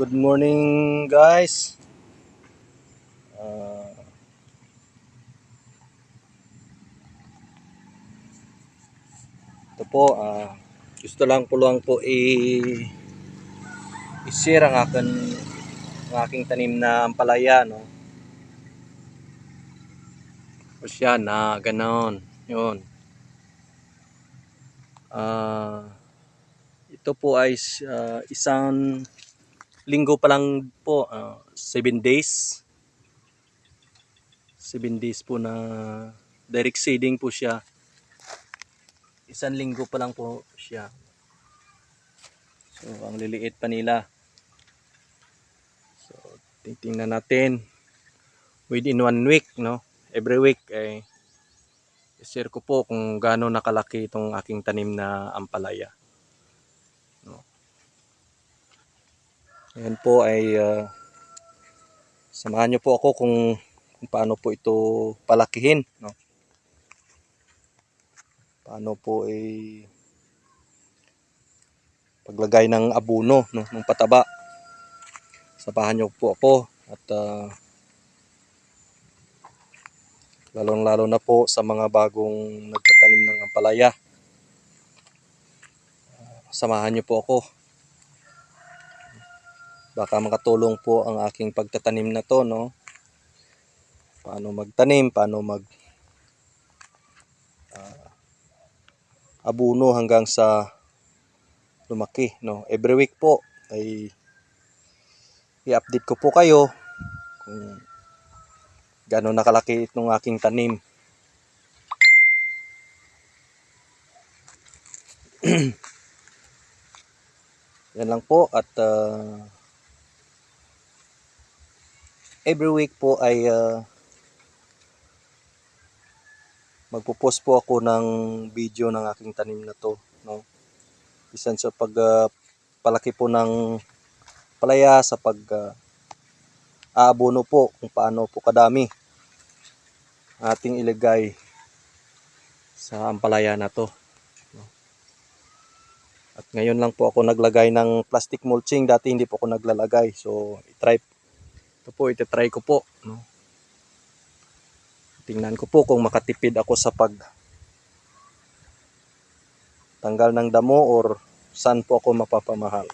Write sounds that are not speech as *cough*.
Good morning guys. Ah, ito po, ah, gusto lang po lang po i i-share ang akin ang aking tanim na ampalaya no. O siya na ganon. Yun. Ah, ito po ay ah, isang linggo pa lang po, 7 days. 7 days po na direct seeding po siya. Isang linggo pa lang po siya. So, ang liliit pa nila. So, titingnan natin within one week, no? Every week ay share ko po kung gaano nakalaki itong aking tanim na ampalaya. Ayan po ay ah, samahan niyo po ako kung, kung paano po ito palakihin, no? Paano po ay paglagay ng abuno, no, ng pataba. Samahan niyo po ako at ah, lalong-lalo na po sa mga bagong nagtatanim ng ampalaya. Ah, Samahan niyo po ako. Baka makatulong po ang aking pagtatanim na to, no? Paano magtanim, paano mag ah, abuno hanggang sa lumaki, no? Every week po ay i-update ko po kayo kung gaano nakalaki itong aking tanim. *clears throat* Yan lang po at ah, every week po ay ah, magpo-post po ako ng video ng aking tanim na to, no. Bisan sa pag ah, palaki po ng palaya sa pag ah, aabono po kung paano po kadami ating ilagay sa ampalaya na to. At ngayon lang po ako naglagay ng plastic mulching. Dati hindi po ako naglalagay. So, i-try ito po, iti-try ko po. No? Tingnan ko po kung makatipid ako sa pag tanggal ng damo or saan po ako mapapamahal.